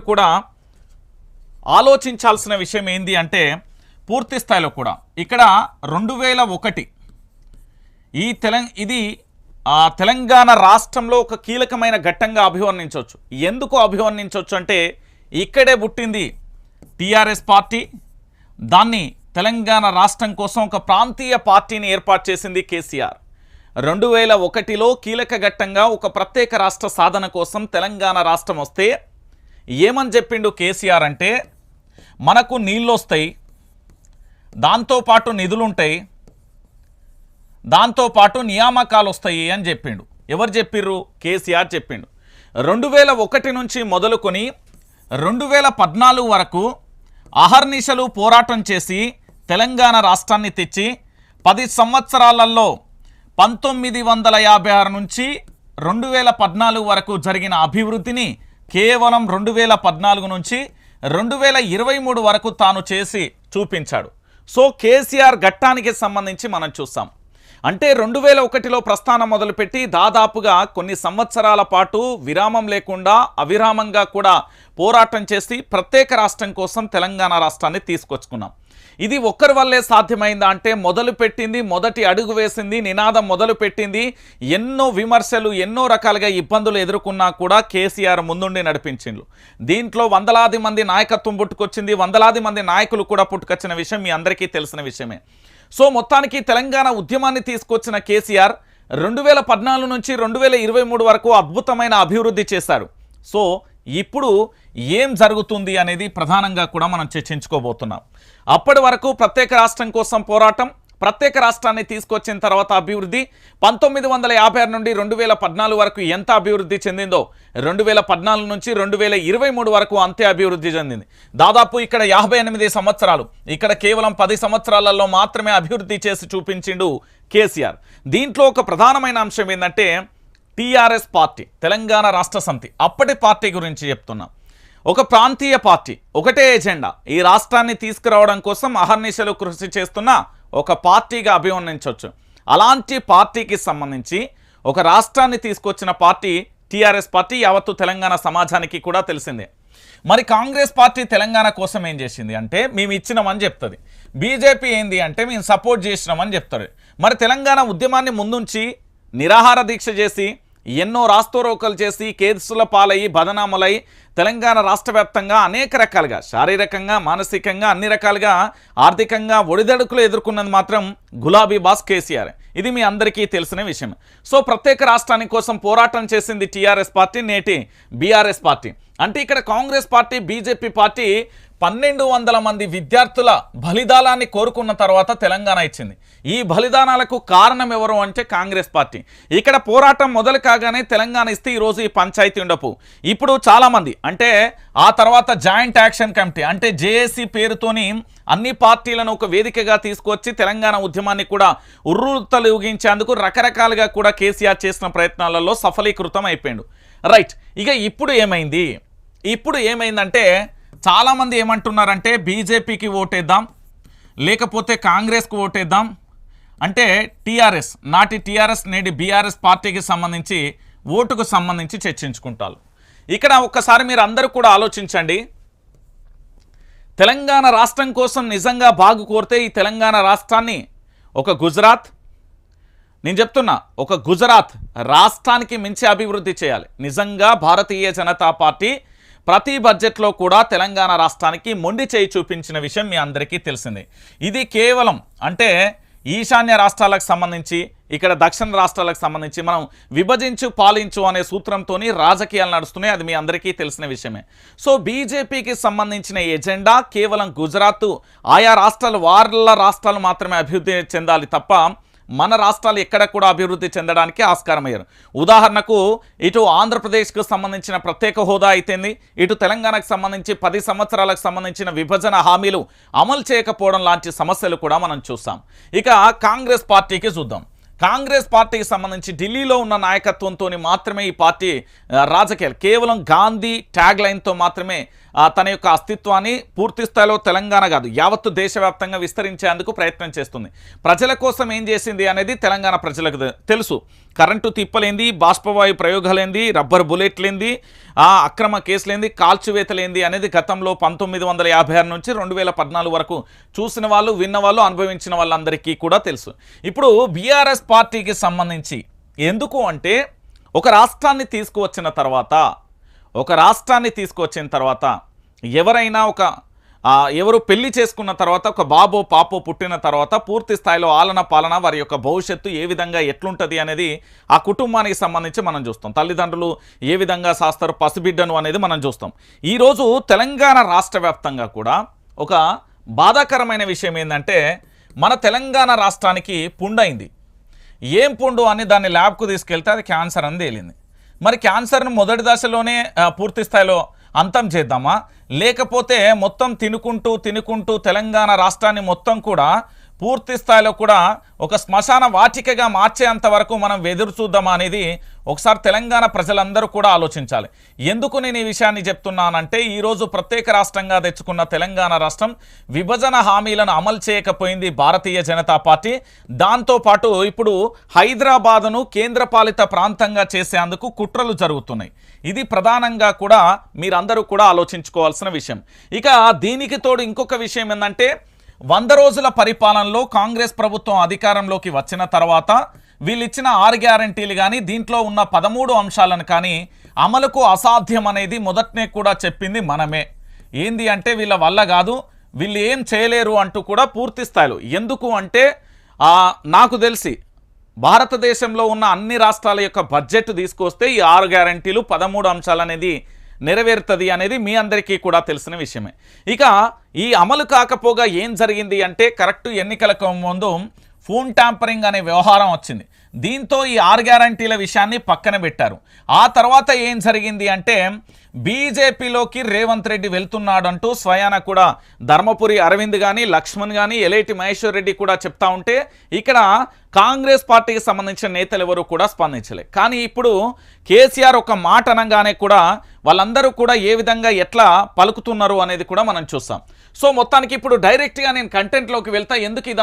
కూడా ఆలోచించాల్సిన విషయం ఏంది అంటే పూర్తి స్థాయిలో కూడా. ఇక్కడ రెండు వేల ఒకటి ఈ తెలంగ ఇది ఆ, తెలంగాణ రాష్ట్రంలో ఒక కీలకమైన ఘట్టంగా అభివర్ణించవచ్చు. ఎందుకు అభివర్ణించవచ్చు అంటే ఇక్కడే పుట్టింది టీఆర్ఎస్ పార్టీ. దాన్ని తెలంగాణ రాష్ట్రం కోసం ఒక ప్రాంతీయ పార్టీని ఏర్పాటు చేసింది కేసీఆర్. రెండు వేల ఒకటిలో కీలక ఘట్టంగా ఒక ప్రత్యేక రాష్ట్ర సాధన కోసం తెలంగాణ రాష్ట్రం వస్తే ఏమని చెప్పిండు కేసీఆర్ అంటే మనకు నీళ్ళు వస్తాయి దాంతోపాటు నిధులుంటాయి దాంతోపాటు నియామకాలు వస్తాయి అని చెప్పిండు. ఎవరు చెప్పిర్రు? కేసీఆర్ చెప్పిండు. రెండు వేల ఒకటి నుంచి మొదలుకొని రెండు వేల పద్నాలుగు వరకు అహర్నిశలు పోరాటం చేసి తెలంగాణ రాష్ట్రాన్ని తెచ్చి పది సంవత్సరాలలో పంతొమ్మిది వందల యాభై ఆరు నుంచి రెండు వేల పద్నాలుగు వరకు జరిగిన అభివృద్ధిని కేవలం రెండు వేల పద్నాలుగు నుంచి రెండు వేల ఇరవై మూడు వరకు తాను చేసి చూపించాడు. సో కేసీఆర్ ఘట్టానికి సంబంధించి మనం చూస్తాం. అంటే రెండు వేల ఒకటిలో ప్రస్థానం మొదలుపెట్టి దాదాపుగా కొన్ని సంవత్సరాల పాటు విరామం లేకుండా అవిరామంగా కూడా పోరాటం చేసి ప్రత్యేక రాష్ట్రం కోసం తెలంగాణ రాష్ట్రాన్ని తీసుకొచ్చుకున్నాం. ఇది ఒక్కరి వల్లే సాధ్యమైందా అంటే మొదలు పెట్టింది మొదటి అడుగు వేసింది నినాదం మొదలు పెట్టింది ఎన్నో విమర్శలు ఎన్నో రకాలుగా ఇబ్బందులు ఎదుర్కొన్నా కూడా కేసీఆర్ ముందుండి నడిపించిండ్రు దీంట్లో వందలాది మంది నాయకత్వం పుట్టుకొచ్చింది వందలాది మంది నాయకులు కూడా పుట్టుకొచ్చిన విషయం మీ అందరికీ తెలిసిన విషయమే. సో మొత్తానికి తెలంగాణ ఉద్యమాన్ని తీసుకొచ్చిన కేసీఆర్ రెండు వేల పద్నాలుగు నుంచి రెండు వేల ఇరవై మూడు వరకు అద్భుతమైన అభివృద్ధి చేశారు. సో ఇప్పుడు ఏం జరుగుతుంది అనేది ప్రధానంగా కూడా మనం చర్చించుకోబోతున్నాం. అప్పటి వరకు ప్రత్యేక రాష్ట్రం కోసం పోరాటం ప్రత్యేక రాష్ట్రాన్ని తీసుకొచ్చిన తర్వాత అభివృద్ధి పంతొమ్మిది వందల యాభై ఆరు నుండి రెండు వేల పద్నాలుగు వరకు ఎంత అభివృద్ధి చెందిందో రెండు వేల పద్నాలుగు నుంచి రెండు వేల ఇరవై మూడు వరకు అంతే అభివృద్ధి చెందింది. దాదాపు ఇక్కడ యాభై ఎనిమిది సంవత్సరాలు ఇక్కడ కేవలం పది సంవత్సరాలలో మాత్రమే అభివృద్ధి చేసి చూపించిండు కేసీఆర్. దీంట్లో ఒక ప్రధానమైన అంశం ఏంటంటే టీఆర్ఎస్ పార్టీ తెలంగాణ రాష్ట్ర సమితి. అప్పటి పార్టీ గురించి చెప్తున్నాం. ఒక ప్రాంతీయ పార్టీ ఒకటే ఎజెండా. ఈ రాష్ట్రాన్ని తీసుకురావడం కోసం అహర్నిశలు కృషి చేస్తున్న ఒక పార్టీగా అభివర్ణించవచ్చు. అలాంటి పార్టీకి సంబంధించి ఒక రాష్ట్రాన్ని తీసుకొచ్చిన పార్టీ టీఆర్ఎస్ పార్టీ యావత్తు తెలంగాణ సమాజానికి కూడా తెలిసిందే. మరి కాంగ్రెస్ పార్టీ తెలంగాణ కోసం ఏం చేసింది అంటే మేము ఇచ్చినామని చెప్తుంది. బీజేపీ ఏంది అంటే మేము సపోర్ట్ చేసినామని చెప్తారు మరి తెలంగాణ ఉద్యమాన్ని ముందుంచి నిరాహార దీక్ష చేసి ఎన్నో రాస్తోరోకలు చేసి కేసుల పాలయ్యి బదనాములై తెలంగాణ రాష్ట్ర వ్యాప్తంగా అనేక రకాలుగా శారీరకంగా మానసికంగా అన్ని రకాలుగా ఆర్థికంగా ఒడిదడుకులు ఎదుర్కొన్నది మాత్రం గులాబీ బాస్ కేసీఆర్. ఇది మీ అందరికీ తెలిసిన విషయం. సో ప్రత్యేక రాష్ట్రానికి కోసం పోరాటం చేసింది టీఆర్ఎస్ పార్టీ నేటి బీఆర్ఎస్ పార్టీ. అంటే ఇక్కడ కాంగ్రెస్ పార్టీ బీజేపీ పార్టీ పన్నెండు వందల మంది విద్యార్థుల బలిదానాన్ని కోరుకున్న తర్వాత తెలంగాణ ఇచ్చింది. ఈ బలిదానాలకు కారణం ఎవరు అంటే కాంగ్రెస్ పార్టీ. ఇక్కడ పోరాటం మొదలు కాగానే తెలంగాణ ఇస్తే ఈరోజు ఈ పంచాయతీ ఉండపు. ఇప్పుడు చాలామంది అంటే ఆ తర్వాత జాయింట్ యాక్షన్ కమిటీ అంటే జేఏసీ పేరుతోని అన్ని పార్టీలను ఒక వేదికగా తీసుకొచ్చి తెలంగాణ ఉద్యమాన్ని కూడా ఉర్రూతలు ఊగించేందుకు రకరకాలుగా కూడా కేసీఆర్ చేసిన ప్రయత్నాలలో సఫలీకృతం అయిపోయాడు. రైట్ ఇక ఇప్పుడు ఏమైంది? ఇప్పుడు ఏమైందంటే చాలామంది ఏమంటున్నారంటే బీజేపీకి ఓటేద్దాం లేకపోతే కాంగ్రెస్కి ఓటేద్దాం. అంటే టీఆర్ఎస్ నాటి టీఆర్ఎస్ నేటి బీఆర్ఎస్ పార్టీకి సంబంధించి ఓటుకు సంబంధించి చర్చించుకుంటారు. ఇక్కడ ఒక్కసారి మీరు అందరూ కూడా ఆలోచించండి. తెలంగాణ రాష్ట్రం కోసం నిజంగా బాగు కోరితే ఈ తెలంగాణ రాష్ట్రాన్ని ఒక గుజరాత్ నేను చెప్తున్నా ఒక గుజరాత్ రాష్ట్రానికి మించి అభివృద్ధి చేయాలి. నిజంగా భారతీయ జనతా పార్టీ ప్రతి బడ్జెట్లో కూడా తెలంగాణ రాష్ట్రానికి మొండి చేయి చూపించిన విషయం మీ అందరికీ తెలిసిందే. ఇది కేవలం అంటే ఈశాన్య రాష్ట్రాలకు సంబంధించి ఇక్కడ దక్షిణ రాష్ట్రాలకు సంబంధించి మనం విభజించు పాలించు అనే సూత్రంతో రాజకీయాలు నడుస్తున్నాయి. అది మీ అందరికీ తెలిసిన విషయమే. సో బీజేపీకి సంబంధించిన ఎజెండా కేవలం గుజరాత్. ఆయా రాష్ట్రాలు వాళ్ళ రాష్ట్రాలు మాత్రమే అభివృద్ధి చెందాలి తప్ప మన రాష్ట్రాలు ఎక్కడ కూడా అభివృద్ధి చెందడానికి ఆస్కారం అయ్యారు ఉదాహరణకు ఇటు ఆంధ్రప్రదేశ్కు సంబంధించిన ప్రత్యేక హోదా అయితేంది ఇటు తెలంగాణకు సంబంధించి పది సంవత్సరాలకు సంబంధించిన విభజన హామీలు అమలు చేయకపోవడం లాంటి సమస్యలు కూడా మనం చూస్తాం ఇక కాంగ్రెస్ పార్టీకి చూద్దాం. కాంగ్రెస్ పార్టీకి సంబంధించి ఢిల్లీలో ఉన్న నాయకత్వంతో మాత్రమే ఈ పార్టీ రాజకీయాలు. కేవలం గాంధీ ట్యాగ్ లైన్తో మాత్రమే తన యొక్క అస్తిత్వాన్ని పూర్తి స్థాయిలో తెలంగాణ కాదు యావత్తు దేశవ్యాప్తంగా విస్తరించేందుకు ప్రయత్నం చేస్తుంది. ప్రజల కోసం ఏం చేసింది అనేది తెలంగాణ ప్రజలకు తెలుసు. కరెంటు తిప్పలేంది బాష్పవాయు ప్రయోగాలేంది రబ్బర్ బుల్లెట్లేంది అక్రమ కేసులేంది కాల్చివేతలేంది అనేది గతంలో పంతొమ్మిది వందల యాభై ఆరు నుంచి రెండు వేల పద్నాలుగు వరకు చూసిన వాళ్ళు విన్న వాళ్ళు అనుభవించిన వాళ్ళందరికీ కూడా తెలుసు. ఇప్పుడు బీఆర్ఎస్ పార్టీకి సంబంధించి ఎందుకు అంటే ఒక రాష్ట్రాన్ని తీసుకువచ్చిన తర్వాత ఒక రాష్ట్రాన్ని తీసుకొచ్చిన తర్వాత ఎవరైనా ఒక ఎవరు పెళ్ళి చేసుకున్న తర్వాత ఒక బాబో పాపో పుట్టిన తర్వాత పూర్తి స్థాయిలో ఆలన పాలన వారి యొక్క భవిష్యత్తు ఏ విధంగా ఎట్లుంటుంది అనేది ఆ కుటుంబానికి సంబంధించి మనం చూస్తాం. తల్లిదండ్రులు ఏ విధంగా శాస్తారు పసిబిడ్డను అనేది మనం చూస్తాం. ఈరోజు తెలంగాణ రాష్ట్ర కూడా ఒక బాధాకరమైన విషయం ఏంటంటే మన తెలంగాణ రాష్ట్రానికి పుండైంది. ఏం పుండు అని దాన్ని ల్యాబ్కు తీసుకెళ్తే అది క్యాన్సర్ అని తేలింది. మరి క్యాన్సర్ను మొదటి దశలోనే పూర్తి స్థాయిలో అంతం చేద్దామా? లేకపోతే మొత్తం తినుకుంటూ తినుకుంటూ తెలంగాణ రాష్ట్రాన్ని మొత్తం కూడా పూర్తి స్థాయిలో కూడా ఒక శ్మశాన వాటికగా మార్చేంత వరకు మనం ఎదురు చూద్దామా అనేది ఒకసారి తెలంగాణ ప్రజలందరూ కూడా ఆలోచించాలి. ఎందుకు నేను ఈ విషయాన్ని చెప్తున్నానంటే ఈరోజు ప్రత్యేక రాష్ట్రంగా తెచ్చుకున్న తెలంగాణ రాష్ట్రం విభజన హామీలను అమలు చేయకపోయింది భారతీయ జనతా పార్టీ. దాంతోపాటు ఇప్పుడు హైదరాబాదును కేంద్రపాలిత ప్రాంతంగా చేసేందుకు కుట్రలు జరుగుతున్నాయి. ఇది ప్రధానంగా కూడా మీరందరూ కూడా ఆలోచించుకోవాల్సిన విషయం. ఇక దీనికి తోడు ఇంకొక విషయం ఏంటంటే వంద రోజుల పరిపాలనలో కాంగ్రెస్ ప్రభుత్వం అధికారంలోకి వచ్చిన తర్వాత వీళ్ళిచ్చిన ఆరు గ్యారంటీలు కానీ దీంట్లో ఉన్న పదమూడు అంశాలను కానీ అమలుకు అసాధ్యం అనేది మొదటనే కూడా చెప్పింది మనమే. ఏంది అంటే వీళ్ళ వల్ల కాదు వీళ్ళు ఏం చేయలేరు అంటూ కూడా పూర్తి స్థాయిలో. ఎందుకు అంటే నాకు తెలిసి భారతదేశంలో ఉన్న అన్ని రాష్ట్రాల యొక్క బడ్జెట్ తీసుకొస్తే ఈ ఆరు గ్యారంటీలు పదమూడు అంశాలు అనేది నెరవేరుతుంది అనేది మీ అందరికీ కూడా తెలిసిన విషయమే. ఇక ఈ అమలు కాకపోగా ఏం జరిగింది అంటే కరెక్ట్ ఎన్నికలకు ముందు ఫోన్ ట్యాంపరింగ్ అనే వ్యవహారం వచ్చింది. దీంతో ఈ ఆరు గ్యారంటీల విషయాన్ని పక్కన పెట్టారు. ఆ తర్వాత ఏం జరిగింది అంటే బీజేపీలోకి రేవంత్ రెడ్డి వెళ్తున్నాడంటూ స్వయాన కూడా ధర్మపురి అరవింద్ కానీ లక్ష్మణ్ కానీ ఎలేటి మహేశ్వర్ రెడ్డి కూడా చెప్తా ఉంటే ఇక్కడ కాంగ్రెస్ పార్టీకి సంబంధించిన నేతలు ఎవరు కూడా స్పందించలే. కానీ ఇప్పుడు కేసీఆర్ ఒక మాట అనగానే కూడా వాళ్ళందరూ కూడా ఏ విధంగా ఎట్లా పలుకుతున్నారు అనేది కూడా మనం చూస్తాం. సో మొత్తానికి ఇప్పుడు డైరెక్ట్గా నేను కంటెంట్లోకి వెళ్తా ఎందుకు ఇదంతా